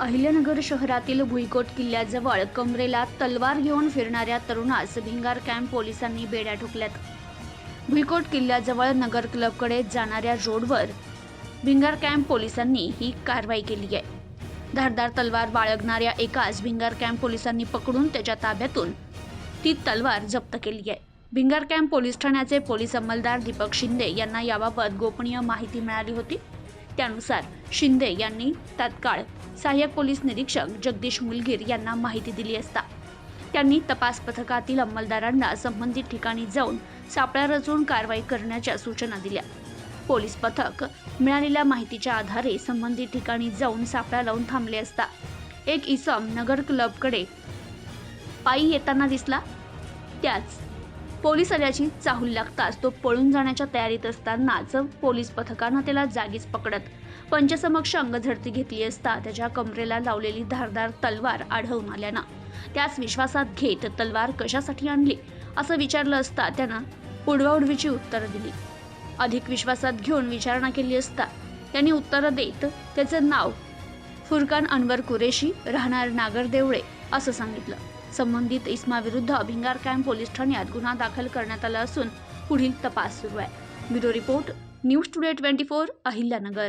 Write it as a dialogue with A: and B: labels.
A: अहिल्यानगर शहरातील भुईकोट किल्ल्याजवळ कमरेला तलवार घेऊन फिरणाऱ्या तरुणास भिंगार कॅम्प पोलिसांनी बेड्या ठोकल्यात. भुईकोट किल्ल्याजवळ नगर क्लबकडे जाणाऱ्या रोडवर भिंगार कॅम्प पोलिसांनी ही कारवाई केली आहे. धारदार तलवार बाळगणाऱ्या एकाच भिंगार कॅम्प पोलिसांनी पकडून त्याच्या ताब्यातून ती तलवार जप्त केली आहे. भिंगार कॅम्प पोलीस ठाण्याचे पोलीस अंमलदार दीपक शिंदे यांना याबाबत गोपनीय माहिती मिळाली होती. त्यानुसार शिंदे यांनी तात्काळ सहाय्यक पोलीस निरीक्षक जगदीश मुलगीर यांना माहिती दिली असता. त्यांनी तपास पथकातील अंमलदारांना संबंधित ठिकाणी जाऊन सापळा रचून कारवाई करण्याच्या सूचना दिल्या. पोलीस पथक मिळालेल्या माहितीच्या आधारे संबंधित ठिकाणी जाऊन सापळा लावून थांबले असता. एक इसम नगर क्लबकडे पायी येताना दिसला. त्याच पोलीस आल्याची चाहूल लागताच तो पळून जाण्याच्या तयारीत असतानाच पोलीस पथकानं त्याला जागीच पकडत पंचसमक्ष अंगझडती घेतली असता त्याच्या कमरेला लावलेली धारदार तलवार आढळून आल्यानं. त्याच विश्वासात घेत तलवार कशासाठी आणली? असं विचारलं असता त्यानं उडवाउडवीची उत्तरं दिली. अधिक विश्वासात घेऊन विचारणा केली असता त्यांनी उत्तरं देत त्याचं नाव फुरकान अनवर कुरेशी राहणार नागरदेवळे असं सांगितलं. संबंधित इस्माविरुद्ध अभिंगार कॅम्प पोलीस ठाण्यात गुन्हा दाखल करण्यात आला असून पुढील तपास सुरू आहे. Bureau report news today twenty four Ahilyanagar.